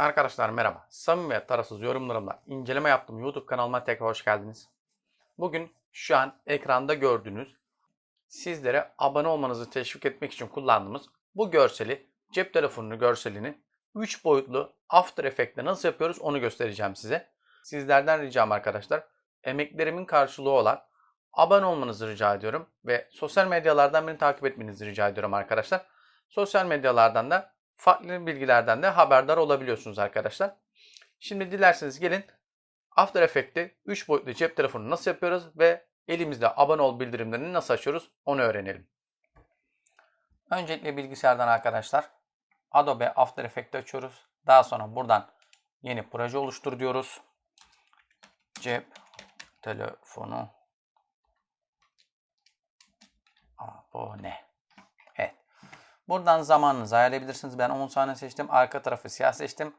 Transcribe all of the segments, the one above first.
Arkadaşlar merhaba. Samimi ve tarafsız yorumlarımla inceleme yaptığım YouTube kanalıma tekrar hoş geldiniz. Bugün şu an ekranda gördüğünüz sizlere abone olmanızı teşvik etmek için kullandığımız bu görseli, cep telefonunu görselini 3 boyutlu After Effects'te nasıl yapıyoruz onu göstereceğim size. Sizlerden ricam arkadaşlar emeklerimin karşılığı olan abone olmanızı rica ediyorum ve sosyal medyalardan beni takip etmenizi rica ediyorum arkadaşlar. Sosyal medyalardan da farklı bilgilerden de haberdar olabiliyorsunuz arkadaşlar. Şimdi dilerseniz gelin After Effects'te 3 boyutlu cep telefonu nasıl yapıyoruz ve elimizde abone ol bildirimlerini nasıl açıyoruz onu öğrenelim. Öncelikle bilgisayardan arkadaşlar Adobe After Effects'i açıyoruz. Daha sonra buradan yeni proje oluştur diyoruz. Cep telefonu abone. Buradan zamanınızı ayarlayabilirsiniz. Ben 10 saniye seçtim. Arka tarafı siyah seçtim.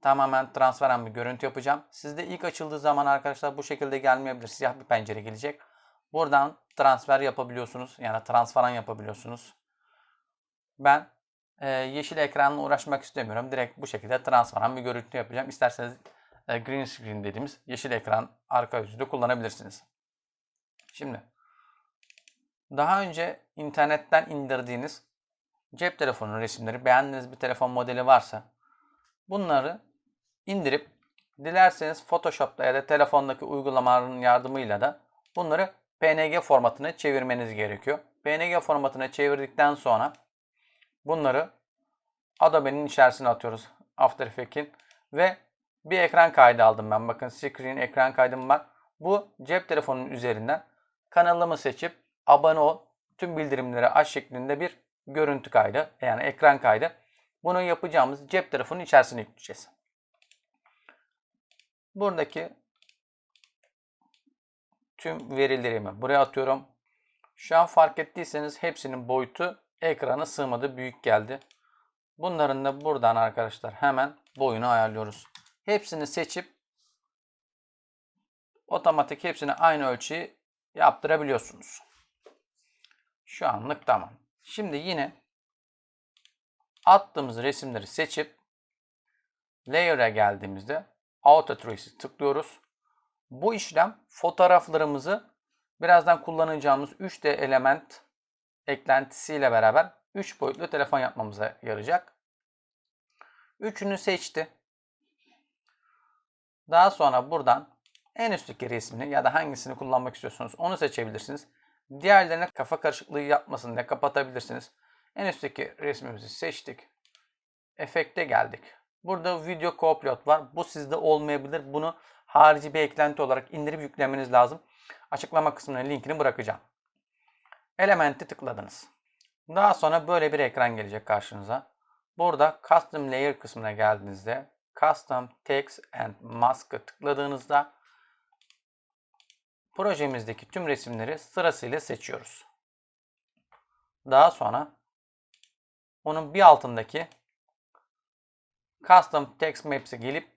Tamamen transparan bir görüntü yapacağım. Sizde ilk açıldığı zaman arkadaşlar bu şekilde gelmeyebilir. Siyah bir pencere gelecek. Buradan transfer yapabiliyorsunuz. Yani transparan yapabiliyorsunuz. Ben e, yeşil ekranla uğraşmak istemiyorum. Direkt bu şekilde transparan bir görüntü yapacağım. İsterseniz e, green screen dediğimiz yeşil ekran arka yüzü de kullanabilirsiniz. Şimdi daha önce internetten indirdiğiniz cep telefonu resimleri, beğendiğiniz bir telefon modeli varsa bunları indirip dilerseniz Photoshop'ta ya da telefondaki uygulamaların yardımıyla da bunları PNG formatına çevirmeniz gerekiyor. PNG formatına çevirdikten sonra bunları Adobe'nin içerisine atıyoruz. After Effects'in ve bir ekran kaydı aldım ben. Bakın screen ekran kaydım var. Bu cep telefonunun üzerinden kanalımı seçip abone ol, tüm bildirimleri aç şeklinde bir görüntü kaydı yani ekran kaydı. Bunu yapacağımız cep telefonunun içerisine yükleyeceğiz. Buradaki tüm verilerimi buraya atıyorum. Şu an fark ettiyseniz hepsinin boyutu ekrana sığmadı, büyük geldi. Bunların da buradan arkadaşlar hemen boyunu ayarlıyoruz. Hepsini seçip otomatik hepsini aynı ölçüyü yaptırabiliyorsunuz. Şu anlık tamam. Şimdi yine attığımız resimleri seçip Layer'a geldiğimizde Auto Trace'i tıklıyoruz. Bu işlem fotoğraflarımızı birazdan kullanacağımız 3D element eklentisiyle beraber 3 boyutlu telefon yapmamıza yarayacak. Üçünü seçti. Daha sonra buradan en üstteki resmini ya da hangisini kullanmak istiyorsunuz onu seçebilirsiniz. Diğerlerine kafa karışıklığı yapmasın diye kapatabilirsiniz. En üstteki resmimizi seçtik. Efekte geldik. Burada video co-pilot var. Bu sizde olmayabilir. Bunu harici bir eklenti olarak indirip yüklemeniz lazım. Açıklama kısmına linkini bırakacağım. Elementi tıkladınız. Daha sonra böyle bir ekran gelecek karşınıza. Burada Custom Layer kısmına geldiğinizde Custom Text and Mask'ı tıkladığınızda projemizdeki tüm resimleri sırasıyla seçiyoruz. Daha sonra onun bir altındaki Custom Text Maps'e gelip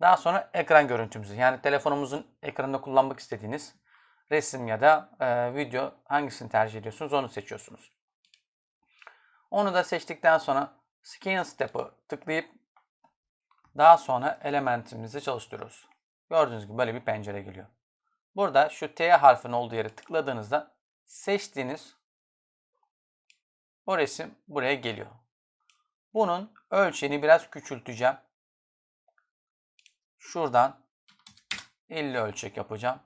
daha sonra ekran görüntümüzü yani telefonumuzun ekranında kullanmak istediğiniz resim ya da e, video hangisini tercih ediyorsunuz onu seçiyorsunuz. Onu da seçtikten sonra Scan Step'ı tıklayıp daha sonra elementimizi çalıştırıyoruz. Gördüğünüz gibi böyle bir pencere geliyor. Burada şu T harfinin olduğu yere tıkladığınızda seçtiğiniz o resim buraya geliyor. Bunun ölçeğini biraz küçülteceğim. Şuradan 50 ölçek yapacağım.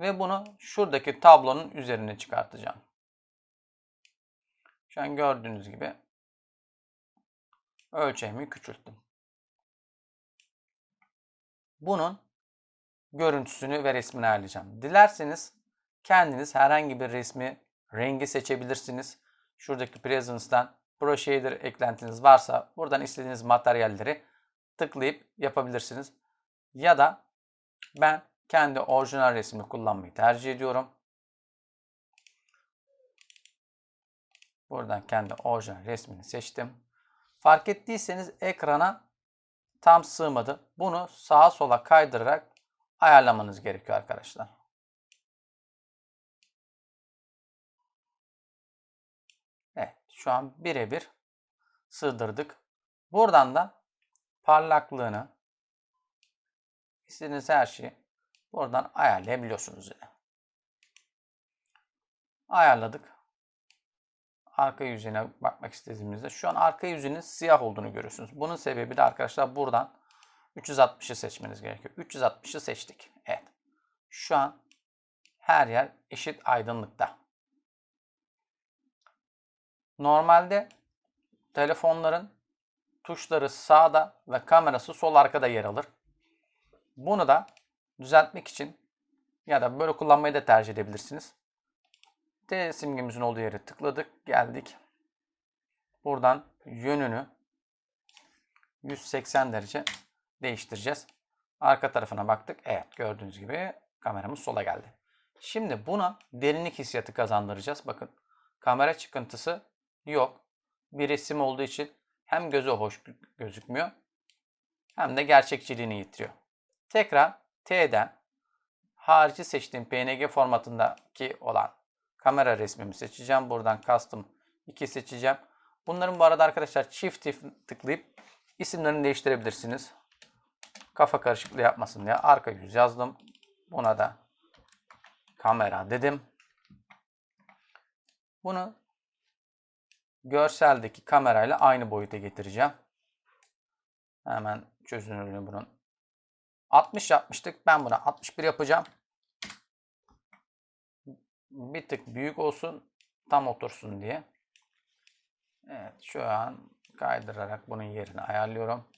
Ve bunu şuradaki tablonun üzerine çıkartacağım. Şu an gördüğünüz gibi ölçeğimi küçülttüm. Bunun görüntüsünü ve resmini ayarlayacağım. Dilerseniz kendiniz herhangi bir resmi rengi seçebilirsiniz. Şuradaki Presence'dan Pro Shader eklentiniz varsa buradan istediğiniz materyalleri tıklayıp yapabilirsiniz. Ya da ben kendi orijinal resmini kullanmayı tercih ediyorum. Buradan kendi orijinal resmini seçtim. Fark ettiyseniz ekrana tam sığmadı. Bunu sağa sola kaydırarak ayarlamanız gerekiyor arkadaşlar. Evet şu an birebir sığdırdık. Buradan da parlaklığını istediğiniz her şeyi buradan ayarlayabiliyorsunuz yine. Ayarladık. Arka yüzüne bakmak istediğimizde şu an arka yüzünün siyah olduğunu görüyorsunuz. Bunun sebebi de arkadaşlar buradan 360'ı seçmeniz gerekiyor. 360'ı seçtik. Evet. Şu an her yer eşit aydınlıkta. Normalde telefonların tuşları sağda ve kamerası sol arkada yer alır. Bunu da düzeltmek için ya da böyle kullanmayı da tercih edebilirsiniz. T simgemizin olduğu yere tıkladık, geldik. Buradan yönünü 180 derece değiştireceğiz. Arka tarafına baktık. Evet gördüğünüz gibi kameramız sola geldi. Şimdi buna derinlik hissiyatı kazandıracağız. Bakın kamera çıkıntısı yok. Bir resim olduğu için hem göze hoş gözükmüyor hem de gerçekçiliğini yitiriyor. Tekrar T'den harici seçtiğim PNG formatındaki olan kamera resmimi seçeceğim. Buradan custom 2 seçeceğim. Bunların bu arada arkadaşlar çift tıklayıp isimlerini değiştirebilirsiniz. Kafa karışıklığı yapmasın diye arka yüz yazdım. Buna da kamera dedim. Bunu görseldeki kamerayla aynı boyuta getireceğim. Hemen çözünürlüğünü bunun 60 yapmıştık. Ben buna 61 yapacağım. Bir tık büyük olsun. Tam otursun diye. Evet şu an kaydırarak bunun yerini ayarlıyorum.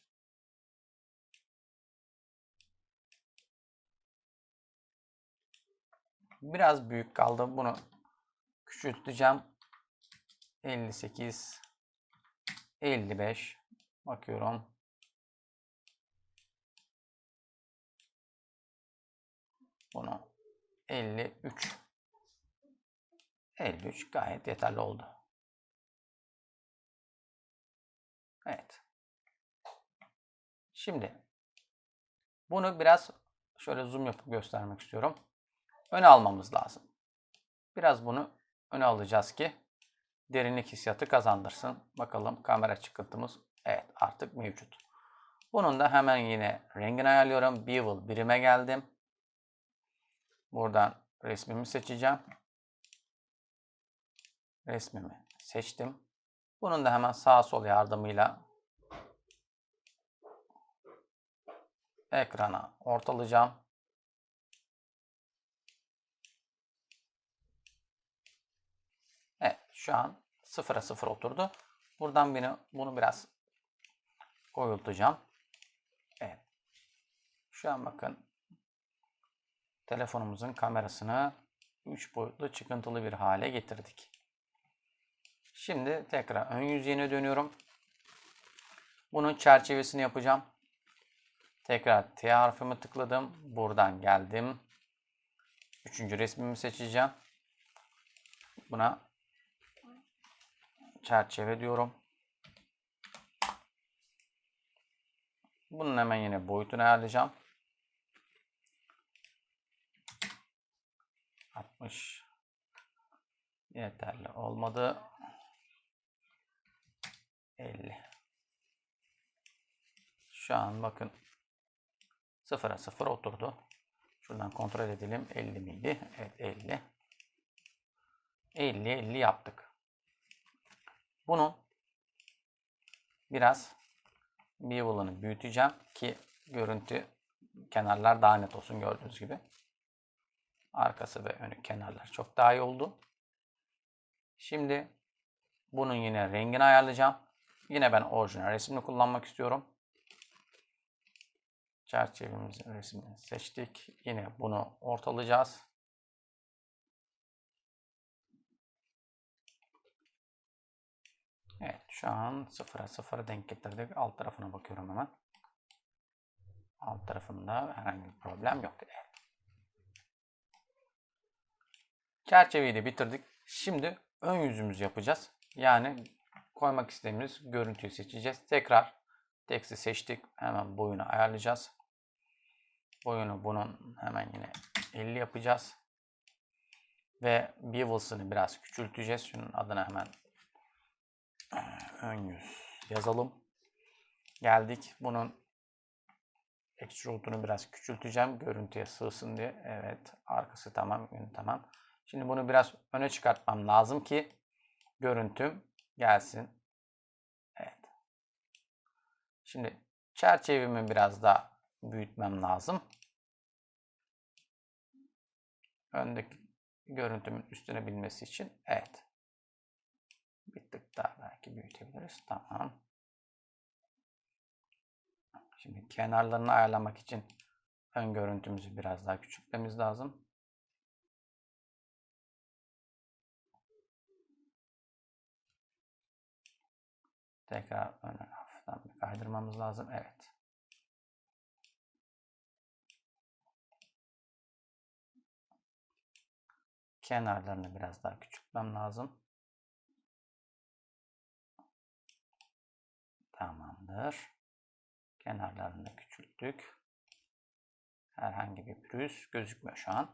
Biraz büyük kaldı. Bunu küçülteceğim. 58 55 bakıyorum. Bunu 53 53 gayet yeterli oldu. Evet. Şimdi bunu biraz şöyle zoom yapıp göstermek istiyorum. Öne almamız lazım. Biraz bunu öne alacağız ki derinlik hissiyatı kazandırsın. Bakalım kamera çıkıntımız evet artık mevcut. Bunun da hemen yine rengini ayarlıyorum. Bevel birime geldim. Buradan resmimi seçeceğim. Resmimi seçtim. Bunun da hemen sağ sol yardımıyla ekrana ortalayacağım. Evet şu an sıfıra sıfır oturdu. Buradan beni, bunu biraz koyultacağım. Evet. Şu an bakın telefonumuzun kamerasını 3 boyutlu çıkıntılı bir hale getirdik. Şimdi tekrar ön yüzeyine dönüyorum. Bunun çerçevesini yapacağım. Tekrar T harfimi tıkladım. Buradan geldim. Üçüncü resmimi seçeceğim. Buna çerçeve diyorum. Bunun hemen yine boyutunu ayarlayacağım. 60 yeterli olmadı. 50 Şu an bakın 0'a 0 oturdu. Şuradan kontrol edelim. 50 miydi? Evet 50. 50 50 yaptık. Bunu biraz bevel'ını büyüteceğim ki görüntü kenarlar daha net olsun gördüğünüz gibi. Arkası ve önü kenarlar çok daha iyi oldu. Şimdi bunun yine rengini ayarlayacağım. Yine ben orijinal resmini kullanmak istiyorum. Çerçevemizin resmini seçtik. Yine bunu ortalayacağız. Evet şu an sıfıra sıfıra denk getirdik. Alt tarafına bakıyorum hemen. Alt tarafında herhangi bir problem yok. Evet. Çerçeveyi de bitirdik. Şimdi ön yüzümüzü yapacağız. Yani koymak istediğimiz görüntüyü seçeceğiz. Tekrar teksti seçtik. Hemen boyunu ayarlayacağız. Boyunu bunun hemen yine 50 yapacağız. Ve bevel'sını biraz küçülteceğiz. Şunun adına hemen ön yüz yazalım. Geldik. Bunun extrude'unu biraz küçülteceğim. Görüntüye sığsın diye. Evet. Arkası tamam. Yönü tamam. Şimdi bunu biraz öne çıkartmam lazım ki görüntüm gelsin. Evet. Şimdi çerçevemi biraz daha büyütmem lazım. Öndeki görüntümün üstüne binmesi için. Evet. Bir tık daha belki büyütebiliriz. Tamam. Şimdi kenarlarını ayarlamak için ön görüntümüzü biraz daha küçültmemiz lazım. Tekrar öne hafiften bir kaydırmamız lazım. Evet. Kenarlarını biraz daha küçültmem lazım. Tamamdır. Kenarlarını küçülttük. Herhangi bir pürüz gözükmüyor şu an.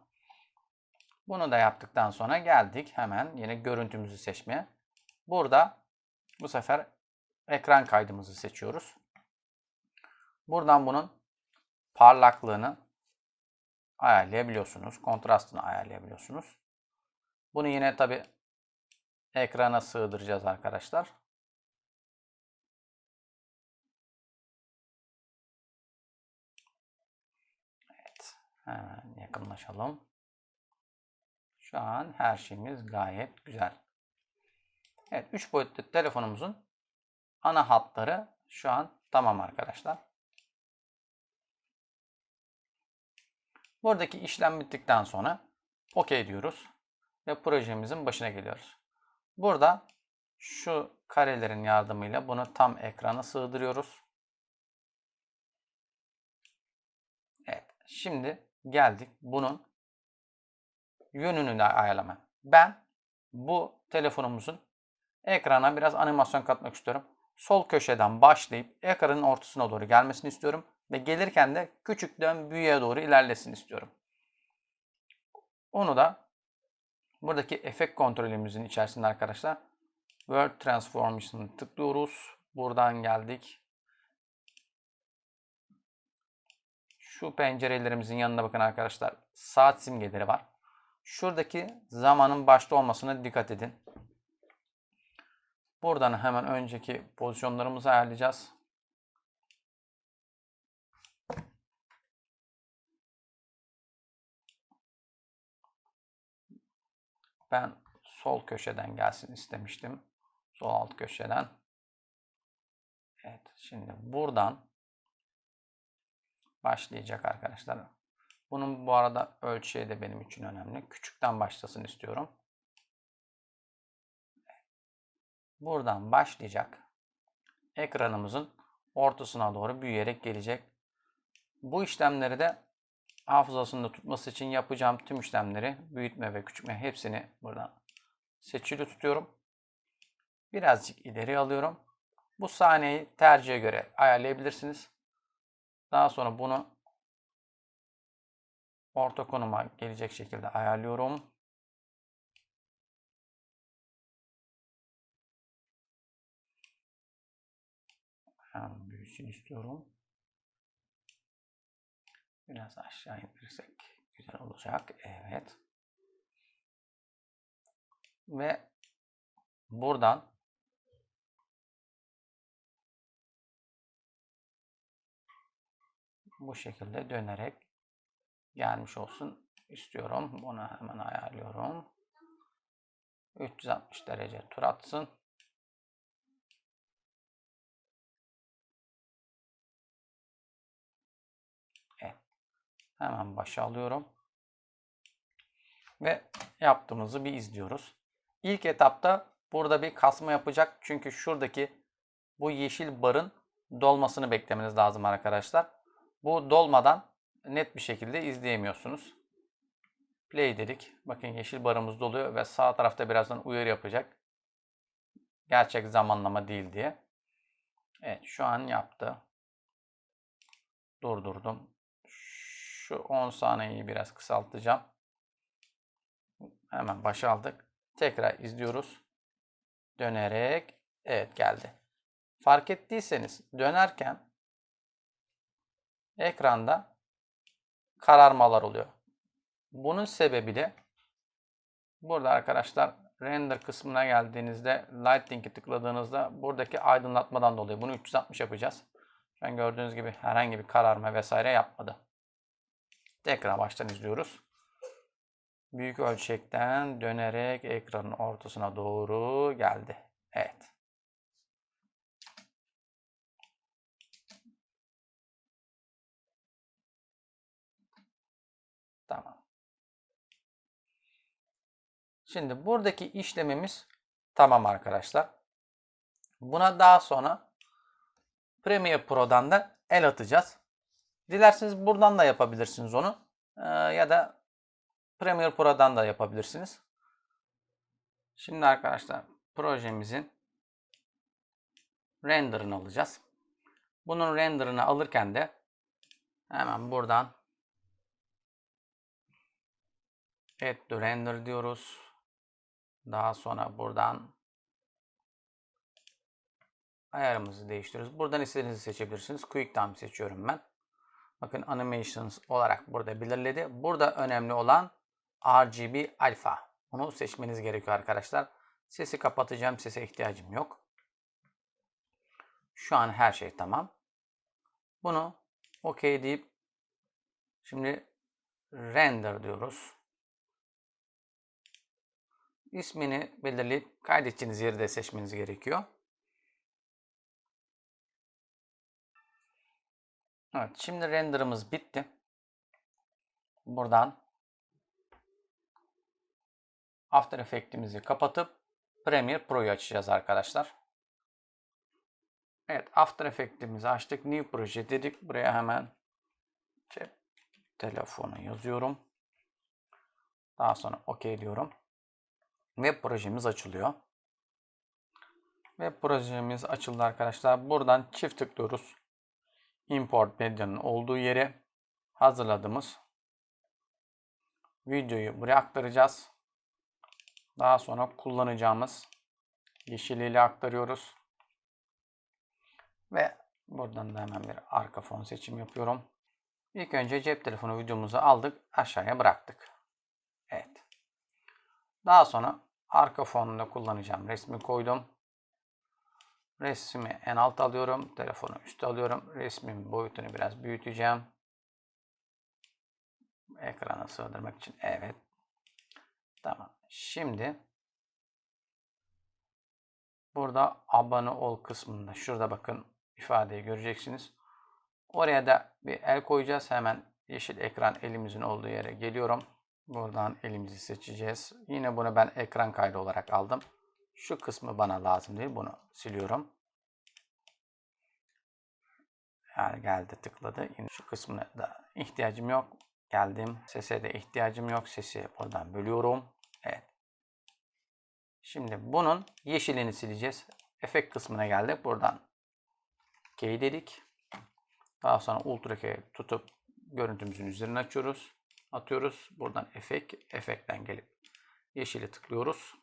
Bunu da yaptıktan sonra geldik hemen yine görüntümüzü seçmeye. Burada bu sefer ekran kaydımızı seçiyoruz. Buradan bunun parlaklığını ayarlayabiliyorsunuz. Kontrastını ayarlayabiliyorsunuz. Bunu yine tabi ekrana sığdıracağız arkadaşlar. Hemen yakınlaşalım. Şu an her şeyimiz gayet güzel. Evet 3 boyutlu telefonumuzun ana hatları şu an tamam arkadaşlar. Buradaki işlem bittikten sonra OK diyoruz ve projemizin başına geliyoruz. Burada şu karelerin yardımıyla bunu tam ekrana sığdırıyoruz. Evet. Şimdi geldik bunun yönünü de ayarlama. Ben bu telefonumuzun ekrana biraz animasyon katmak istiyorum. Sol köşeden başlayıp ekranın ortasına doğru gelmesini istiyorum. Ve gelirken de küçükten büyüğe doğru ilerlesin istiyorum. Onu da buradaki efekt kontrolümüzün içerisinde arkadaşlar World Transformation'ı tıklıyoruz. Buradan geldik. Şu pencerelerimizin yanına bakın arkadaşlar. Saat simgeleri var. Şuradaki zamanın başta olmasına dikkat edin. Buradan hemen önceki pozisyonlarımızı ayarlayacağız. Ben sol köşeden gelsin istemiştim. Sol alt köşeden. Evet, şimdi buradan başlayacak arkadaşlar. Bunun bu arada ölçüye de benim için önemli. Küçükten başlasın istiyorum. Buradan başlayacak. Ekranımızın ortasına doğru büyüyerek gelecek. Bu işlemleri de hafızasında tutması için yapacağım tüm işlemleri büyütme ve küçültme hepsini buradan seçili tutuyorum. Birazcık ileri alıyorum. Bu sahneyi tercihe göre ayarlayabilirsiniz. Daha sonra bunu orta konuma gelecek şekilde ayarlıyorum. Hemen büyüsün istiyorum. Biraz aşağı indirirsek güzel olacak. Evet. Ve buradan bu şekilde dönerek gelmiş olsun istiyorum. Bunu hemen ayarlıyorum. 360 derece tur atsın. Evet. Hemen başa alıyorum. Ve yaptığımızı bir izliyoruz. İlk etapta burada bir kasma yapacak. Çünkü şuradaki bu yeşil barın dolmasını beklemeniz lazım arkadaşlar. Bu dolmadan net bir şekilde izleyemiyorsunuz. Play dedik. Bakın yeşil barımız doluyor ve sağ tarafta birazdan uyarı yapacak. Gerçek zamanlama değil diye. Evet şu an yaptı. Durdurdum. Şu 10 saniyeyi biraz kısaltacağım. Hemen başa aldık. Tekrar izliyoruz. Dönerek evet geldi. fark ettiyseniz dönerken ekranda kararmalar oluyor. Bunun sebebi de burada arkadaşlar render kısmına geldiğinizde lighting'i tıkladığınızda buradaki aydınlatmadan dolayı bunu 360 yapacağız. Şu an gördüğünüz gibi herhangi bir kararma vesaire yapmadı. Tekrar baştan izliyoruz. Büyük ölçekten dönerek ekranın ortasına doğru geldi. Evet. Tamam. Şimdi buradaki işlemimiz tamam arkadaşlar. Buna daha sonra Premiere Pro'dan da el atacağız. Dilerseniz buradan da yapabilirsiniz onu. Ee, ya da Premiere Pro'dan da yapabilirsiniz. Şimdi arkadaşlar projemizin render'ını alacağız. Bunun render'ını alırken de hemen buradan Add to render diyoruz. Daha sonra buradan ayarımızı değiştiriyoruz. Buradan istediğinizi seçebilirsiniz. Quick Time seçiyorum ben. Bakın Animations olarak burada belirledi. Burada önemli olan RGB Alpha. Bunu seçmeniz gerekiyor arkadaşlar. Sesi kapatacağım. Sese ihtiyacım yok. Şu an her şey tamam. Bunu OK deyip şimdi render diyoruz. İsmini belirleyip kaydedeceğiniz yeri de seçmeniz gerekiyor. Evet, şimdi renderımız bitti. Buradan After Effects'imizi kapatıp Premiere Pro'yu açacağız arkadaşlar. Evet, After Effects'imizi açtık. New Proje dedik. Buraya hemen cep telefonu yazıyorum. Daha sonra OK diyorum. Web projemiz açılıyor. Web projemiz açıldı arkadaşlar. Buradan çift tıklıyoruz. Import medyanın olduğu yere hazırladığımız videoyu buraya aktaracağız. Daha sonra kullanacağımız yeşiliyle aktarıyoruz. Ve buradan da hemen bir arka fon seçim yapıyorum. İlk önce cep telefonu videomuzu aldık, aşağıya bıraktık. Evet. Daha sonra arka fonunda kullanacağım resmi koydum. Resmi en alt alıyorum. Telefonu üstte alıyorum. Resmin boyutunu biraz büyüteceğim. Ekrana sığdırmak için. Evet. Tamam. Şimdi burada abone ol kısmında şurada bakın ifadeyi göreceksiniz. Oraya da bir el koyacağız. Hemen yeşil ekran elimizin olduğu yere geliyorum. Buradan elimizi seçeceğiz. Yine bunu ben ekran kaydı olarak aldım. Şu kısmı bana lazım değil. Bunu siliyorum. Yani geldi tıkladı. Yine şu kısmına da ihtiyacım yok. Geldim. Sese de ihtiyacım yok. Sesi buradan bölüyorum. Evet. Şimdi bunun yeşilini sileceğiz. Efekt kısmına geldik. Buradan key dedik. Daha sonra ultra key tutup görüntümüzün üzerine açıyoruz. Atıyoruz. Buradan efekt. Efektten gelip yeşili tıklıyoruz.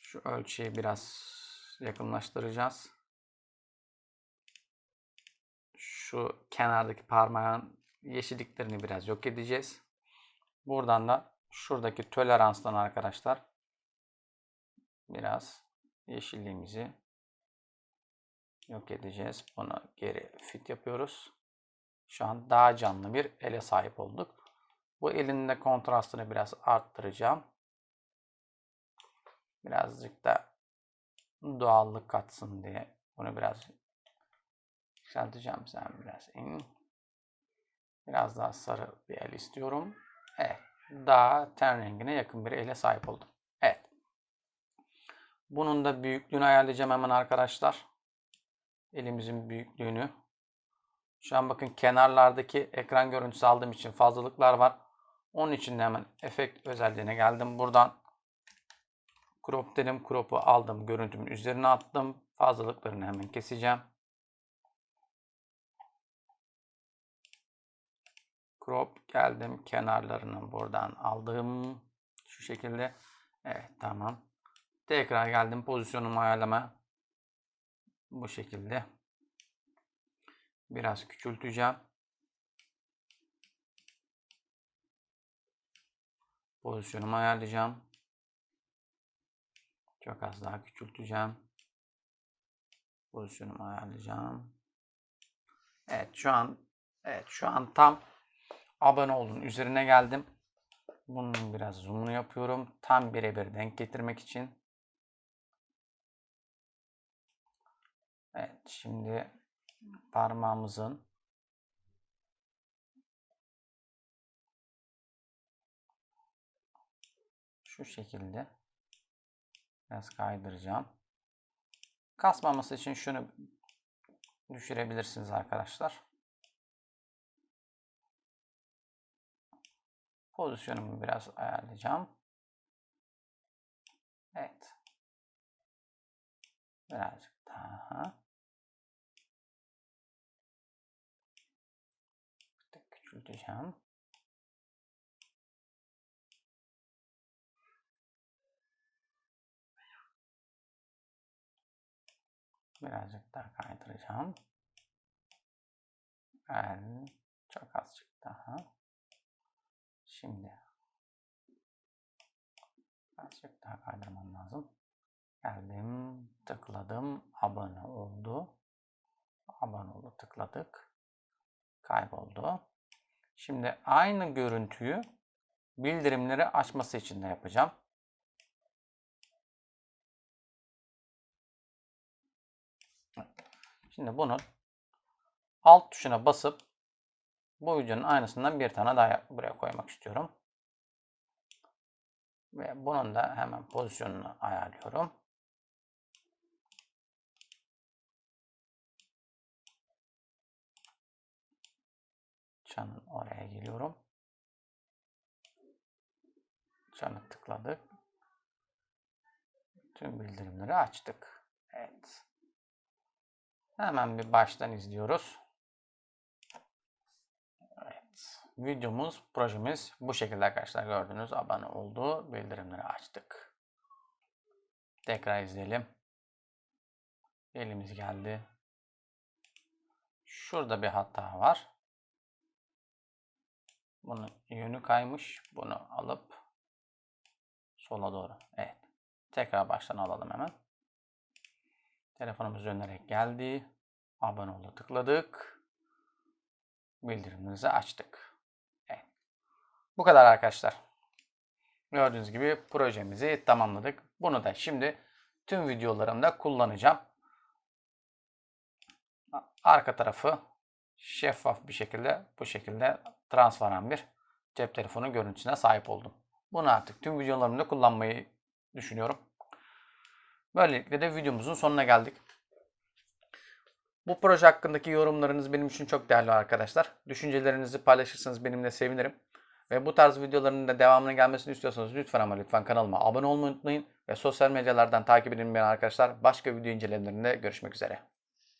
Şu ölçüyü biraz yakınlaştıracağız. Şu kenardaki parmağın yeşilliklerini biraz yok edeceğiz. Buradan da şuradaki toleranstan arkadaşlar biraz yeşilliğimizi yok edeceğiz. Bunu geri fit yapıyoruz. Şu an daha canlı bir ele sahip olduk. Bu elin de kontrastını biraz arttıracağım. Birazcık da doğallık katsın diye bunu biraz yükselteceğim. Sen biraz in. Biraz daha sarı bir el istiyorum. Evet. Daha ten rengine yakın bir ele sahip oldum. Evet. Bunun da büyüklüğünü ayarlayacağım hemen arkadaşlar. Elimizin büyüklüğünü. Şu an bakın kenarlardaki ekran görüntüsü aldığım için fazlalıklar var. Onun için de hemen efekt özelliğine geldim. Buradan crop dedim. Crop'u aldım. Görüntümün üzerine attım. Fazlalıklarını hemen keseceğim. Crop geldim. Kenarlarını buradan aldım. Şu şekilde. Evet tamam. Tekrar geldim pozisyonumu ayarlama. bu şekilde biraz küçülteceğim. Pozisyonumu ayarlayacağım. Çok az daha küçülteceğim. Pozisyonumu ayarlayacağım. Evet şu an evet şu an tam abone olun üzerine geldim. Bunun biraz zoom'unu yapıyorum. Tam birebir denk getirmek için. Evet şimdi parmağımızın şu şekilde biraz kaydıracağım. Kasmaması için şunu düşürebilirsiniz arkadaşlar. Pozisyonumu biraz ayarlayacağım. Evet. Birazcık daha. Küçülteceğim. Birazcık daha kaydıracağım. Evet. Çok azıcık daha. Şimdi birazcık daha kaydırmam lazım. Geldim, tıkladım, abone oldu. Abone oldu, tıkladık. Kayboldu. Şimdi aynı görüntüyü bildirimleri açması için de yapacağım. Şimdi bunu alt tuşuna basıp bu videonun aynısından bir tane daha buraya koymak istiyorum. Ve bunun da hemen pozisyonunu ayarlıyorum. Çanın oraya geliyorum. Çanı tıkladık. Tüm bildirimleri açtık. Evet. Hemen bir baştan izliyoruz. Evet. Videomuz, projemiz bu şekilde arkadaşlar gördünüz. Abone oldu. Bildirimleri açtık. Tekrar izleyelim. Elimiz geldi. Şurada bir hata var. Bunun yönü kaymış. Bunu alıp sola doğru. Evet. Tekrar baştan alalım hemen. Telefonumuz dönerek geldi. Abone oldu tıkladık. Bildirimimizi açtık. Evet. Bu kadar arkadaşlar. Gördüğünüz gibi projemizi tamamladık. Bunu da şimdi tüm videolarımda kullanacağım. Arka tarafı şeffaf bir şekilde bu şekilde transparan bir cep telefonu görüntüsüne sahip oldum. Bunu artık tüm videolarımda kullanmayı düşünüyorum. Böylelikle de videomuzun sonuna geldik. Bu proje hakkındaki yorumlarınız benim için çok değerli arkadaşlar. Düşüncelerinizi paylaşırsanız benimle sevinirim. Ve bu tarz videoların da devamının gelmesini istiyorsanız lütfen ama lütfen kanalıma abone olmayı unutmayın. Ve sosyal medyalardan takip edin beni arkadaşlar. Başka video incelemelerinde görüşmek üzere.